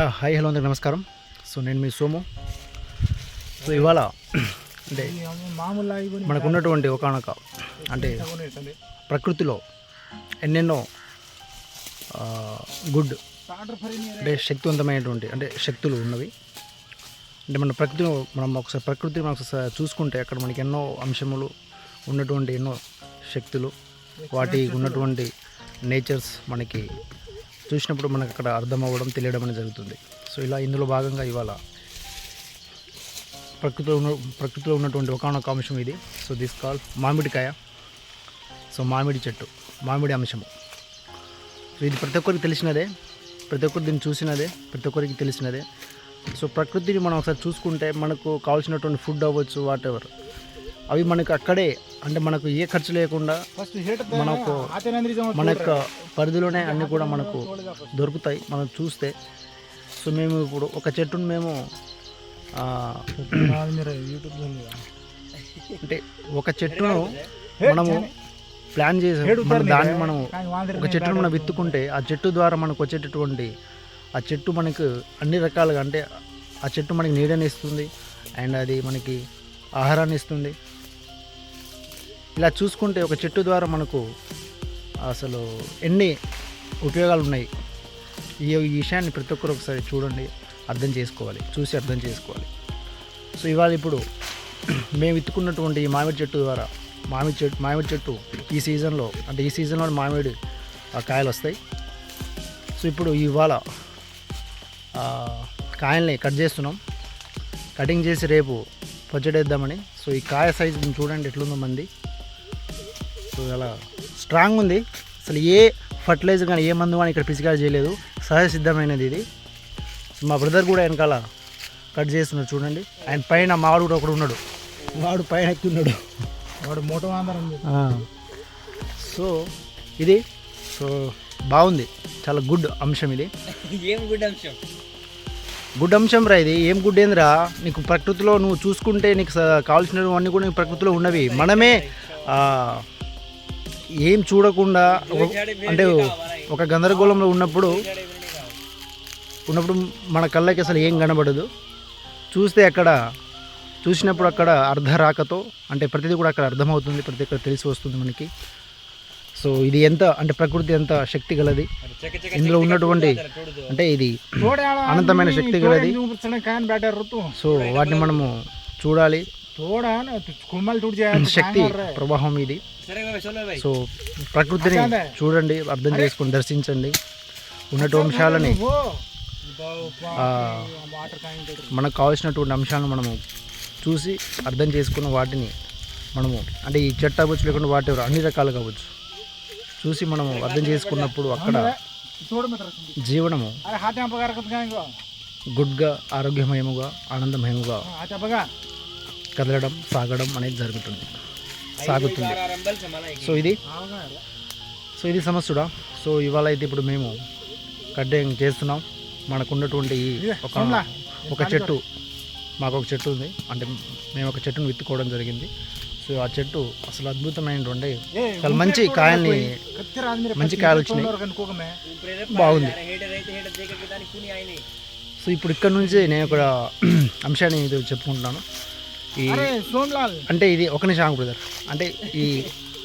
Hi hello అందరికి నమస్కారం. So నేను మీ సోము. సో ఇవాళ అంటే మామూలు మనకు ఉన్నటువంటి ఒకనొక అంటే ప్రకృతిలో ఎన్నెన్నో గుడ్ అంటే శక్తివంతమైనటువంటి అంటే శక్తులు ఉన్నవి. అంటే మన ప్రకృతిలో మనం ఒకసారి ప్రకృతిని మనం ఒకసారి చూసుకుంటే అక్కడ మనకి ఎన్నో అంశములు ఉన్నటువంటి ఎన్నో శక్తులు. వాటి ఉన్నటువంటి నేచర్స్ మనకి చూసినప్పుడు మనకు అక్కడ అర్థం అవ్వడం తెలియడం అనేది జరుగుతుంది. సో ఇలా ఇందులో భాగంగా ఇవాళ ప్రకృతిలో ఉన్న ప్రకృతిలో ఉన్నటువంటి ఒకనొక అంశం ఇది. సో దిస్ కాల్ మామిడికాయ. సో మామిడి చెట్టు మామిడి అంశము. సో ఇది ప్రతి ఒక్కరికి తెలిసినదే. ప్రతి ఒక్కరు దీన్ని చూసినదే. ప్రతి ఒక్కరికి తెలిసినదే. సో ప్రకృతిని మనం ఒకసారి చూసుకుంటే మనకు కావాల్సినటువంటి ఫుడ్ అవ్వచ్చు వాట్ ఎవర్ అవి మనకు అక్కడే అంటే మనకు ఏ ఖర్చు లేకుండా మనకు మన యొక్క పరిధిలోనే అన్నీ కూడా మనకు దొరుకుతాయి. మనం చూస్తే సో మేము ఇప్పుడు ఒక చెట్టును మేము అంటే ఒక చెట్టును మనము ప్లాన్ చేసి దాన్ని మనం ఒక చెట్టును మనం విత్తుకుంటే ఆ చెట్టు ద్వారా మనకు వచ్చేటటువంటి ఆ చెట్టు మనకు అన్ని రకాలుగా అంటే ఆ చెట్టు మనకి నీడని ఇస్తుంది అండ్ అది మనకి ఆహారాన్ని ఇస్తుంది. ఇలా చూసుకుంటే ఒక చెట్టు ద్వారా మనకు అసలు ఎన్ని ఉపయోగాలు ఉన్నాయి? ఈ విషయాన్ని ప్రతి ఒక్కరు ఒకసారి చూడండి అర్థం చేసుకోవాలి చూసి అర్థం చేసుకోవాలి. సో ఇవాళ ఇప్పుడు మేము విత్తుకున్నటువంటి ఈ మామిడి చెట్టు ద్వారా మామిడి చెట్టు మామిడి చెట్టు ఈ సీజన్లో అంటే ఈ సీజన్లో మామిడి ఆ కాయలు వస్తాయి. సో ఇప్పుడు ఇవాళ కాయల్ని కట్ చేస్తున్నాం. కటింగ్ చేసి రేపు పచ్చడేద్దామని సో ఈ కాయ సైజు చూడండి ఎట్లుందో మంది. సో అలా స్ట్రాంగ్ ఉంది. అసలు ఏ ఫర్టిలైజర్ కానీ ఏ మందు కానీ ఇక్కడ పిసికారు చేయలేదు. సహజ సిద్ధమైనది ఇది. సో మా బ్రదర్ కూడా వెనకాల కట్ చేస్తున్నాడు చూడండి. ఆయన పైన మావాడు కూడా ఒకడు ఉన్నాడు. వాడు పైన ఎక్కి ఉన్నాడు. వాడు మోటో ఆంధ్రం ఆ. సో ఇది సో బాగుంది. చాలా గుడ్ అంశం ఇది. ఏం గుడ్ అంశం? గుడ్ అంశం రా ఇది. ఏం గుడ్ ఏందిరా? నీకు ప్రకృతిలో నువ్వు చూసుకుంటే నీకు స- కావాల్సినవన్నీ కూడా నీకు ప్రకృతిలో ఉన్నవి. మనమే ఆ, ఏం చూడకుండా అంటే ఒక గందరగోళంలో ఉన్నప్పుడు ఉన్నప్పుడు మన కళ్ళకి అసలు ఏం కనబడదు. చూస్తే అక్కడ చూసినప్పుడు అక్కడ అర్ధ రాకతో అంటే ప్రతిదీ కూడా అక్కడ అర్థమవుతుంది ప్రతి ఒక్కరు తెలిసి వస్తుంది మనకి. సో ఇది ఎంత అంటే ప్రకృతి ఎంత శక్తి గలది? ఇందులో ఉన్నటువంటి అంటే ఇది అనంతమైన శక్తి గలది. సో వాటిని మనము చూడాలి. తోడా కుమ్మలు తుడి చేయాలి శక్తి ప్రవాహం ఇది. సో ప్రకృతిని చూడండి అర్థం చేసుకొని దర్శించండి. ఉన్నటువంటి అంశాలని ఆ, వాటర్ కాయన్ మనకు కావాల్సినటువంటి అంశాలను మనము చూసి అర్థం చేసుకున్న వాటిని మనము అంటే ఈ చెట్టు అవ్వచ్చు లేకుండా వాటి అన్ని రకాలు కావచ్చు. చూసి మనము అర్థం చేసుకున్నప్పుడు అక్కడ జీవనము గుడ్గా ఆరోగ్యమయముగా ఆనందమయముగా కదలడం సాగడం అనేది జరుగుతుంది. సాగుతుంది. సో ఇది సో ఇది సమస్యడా? సో ఇవాళ అయితే ఇప్పుడు మేము కడ్డింగ్ చేస్తున్నాం. మనకు ఉన్నటువంటి ఒక ఒక చెట్టు మాకు ఒక చెట్టు ఉంది. అంటే మేము ఒక చెట్టును విత్తుకోవడం జరిగింది. సో ఆ చెట్టు అసలు అద్భుతమైనటువంటి చాలా మంచి కాయల్ని మంచి కాయలు వచ్చినాయి. బాగుంది. సో ఇప్పుడు ఇక్కడ నుంచి నేను ఒక అంశాన్ని ఇది చెప్పుకుంటున్నాను. ఈ అంటే ఇది ఒక నిమిషం బ్రదర్ అంటే ఈ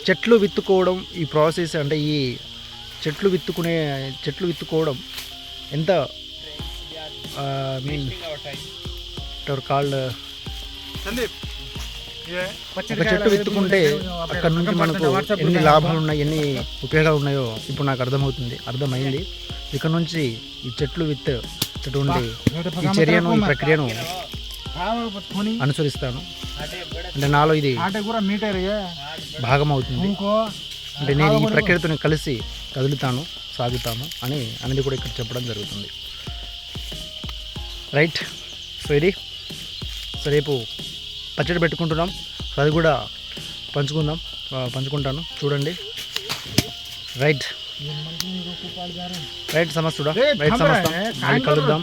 చెట్లు విత్తుకోవడం ఈ ప్రాసెస్ అంటే ఈ చెట్లు విత్తుకునే చెట్లు విత్తుకోవడం ఎంత మీన్ కాల్డ్ ఒక చెట్టు విత్తుకుంటే అక్కడ నుంచి మనకు ఎన్ని లాభాలు ఉన్నాయి ఎన్ని ఉపయోగాలు ఉన్నాయో ఇప్పుడు నాకు అర్థమవుతుంది అర్థమైంది. ఇక్కడ నుంచి ఈ చెట్లు విత్తేటటువంటి ఈ చర్యను ఈ ప్రక్రియను పట్టుకొని అనుసరిస్తాను. అంటే నాలో ఇది భాగం అవుతుంది ఇంకో అంటే నేను ఈ ప్రక్రియతో కలిసి కదులుతాను సాగుతాను అని అనేది కూడా ఇక్కడ చెప్పడం జరుగుతుంది. రైట్ సో ఇది. సో రేపు పచ్చడి పెట్టుకుంటున్నాం. సో అది కూడా పంచుకుందాం. పంచుకుంటాను. చూడండి. రైట్. రైట్ సమస్య రైట్ సమస్య కలుద్దాం.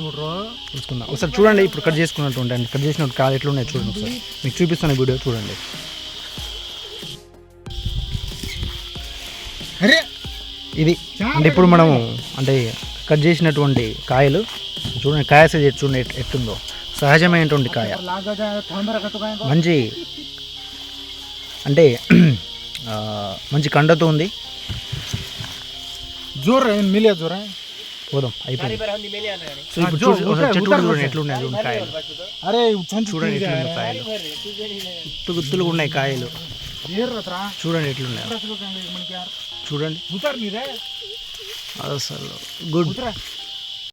చూసుకుందాం. ఒకసారి చూడండి ఇప్పుడు కట్ చేసుకున్నట్టు ఉంటాయండి కట్ చేసినట్టు కాలు ఎట్లున్నాయి చూడండి ఒకసారి. మీకు చూపిస్తున్న వీడియో చూడండి. ఇది అంటే ఇప్పుడు మనము అంటే కట్ చేసినటువంటి కాయలు చూడండి కాయ సైజ్ చూడండి ఎట్టుందో. సహజమైనటువంటి కాయ. మంచి అంటే మంచి కండతో ఉంది. జోర్ ఏం మిలియా జోరా? పోదాం అయిపోయింది. ఇప్పుడు చూడండి ఎట్లున్నాయి కాయలు. అరే ఉచ్చని చూడండి ఎట్లున్నాయి కాయలు. గుత్తు గుత్తులుగా ఉన్నాయి కాయలు. చూడండి ఎట్లున్నాయి. చూడండి. ఉతారు మీరే? అసలు గుడ్.